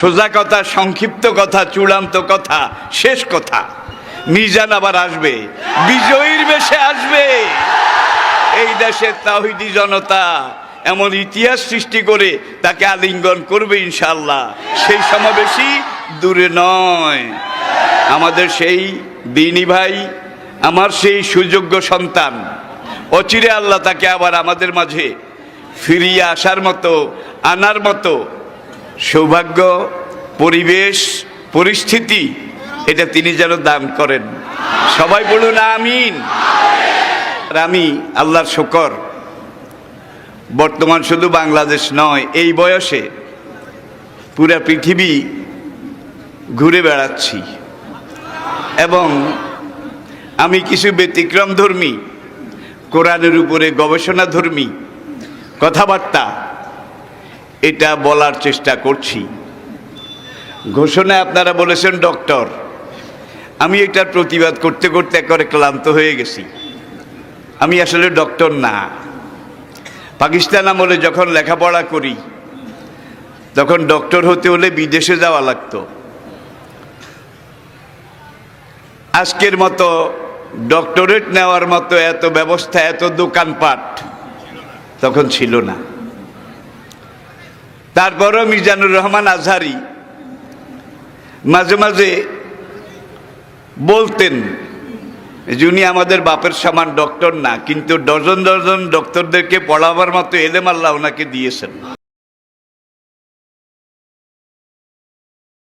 সোজা কথা, সংক্ষিপ্ত কথা, চূড়ান্ত কথা, শেষ কথা। মিজান আবার আসবে, বিজয়ীর বেশে আসবে। এই দেশের তাহিদি জনতা এমন ইতিহাস সৃষ্টি করে তাকে আলিঙ্গন করবে ইনশাল্লাহ সেই সমাবেশই দূরে নয়। আমাদের সেই দিনী ভাই, আমার সেই সুযোগ্য সন্তান। অচিরে আল্লাহ তাকে আবার আমাদের মাঝে ফিরিয়ে আসার মতো, আনার মতো সৌভাগ্য, পরিবেশ, পরিস্থিতি, এটা তিনি যেন দান করেন। সবাই বলুন আমিন। আর আমি আল্লাহর শকর। বর্তমান শুধু বাংলাদেশ নয়, এই বয়সে পুরা পৃথিবী ঘুরে বেড়াচ্ছি। এবং আমি কিছু ব্যতিক্রম ধর্মী কোরআনের উপরে গবেষণা ধর্মী কথাবার্তা এটা বলার চেষ্টা করছি। ঘোষণায় আপনারা বলেছেন, ডক্টর, আমি এটার প্রতিবাদ করতে করতে একবারে ক্লান্ত হয়ে গেছি। আমি আসলে ডক্টর না। পাকিস্তান আমলে যখন লেখাপড়া করি, তখন ডক্টর হতে হলে বিদেশে যাওয়া লাগতো। আজকের মতো ডক্টরেট নেওয়ার মতো এত ব্যবস্থা, এত দোকানপাট তখন ছিল না। তারপরও মিজানুর রহমান আজহারি মাঝে মাঝে বলতেন যিনি আমাদের বাপের সমান ডক্টর না, কিন্তু ডজন ডজন ডক্টরদেরকে পড়াবার মতো এলেম আল্লাহ ওনাকে দিয়েছেন।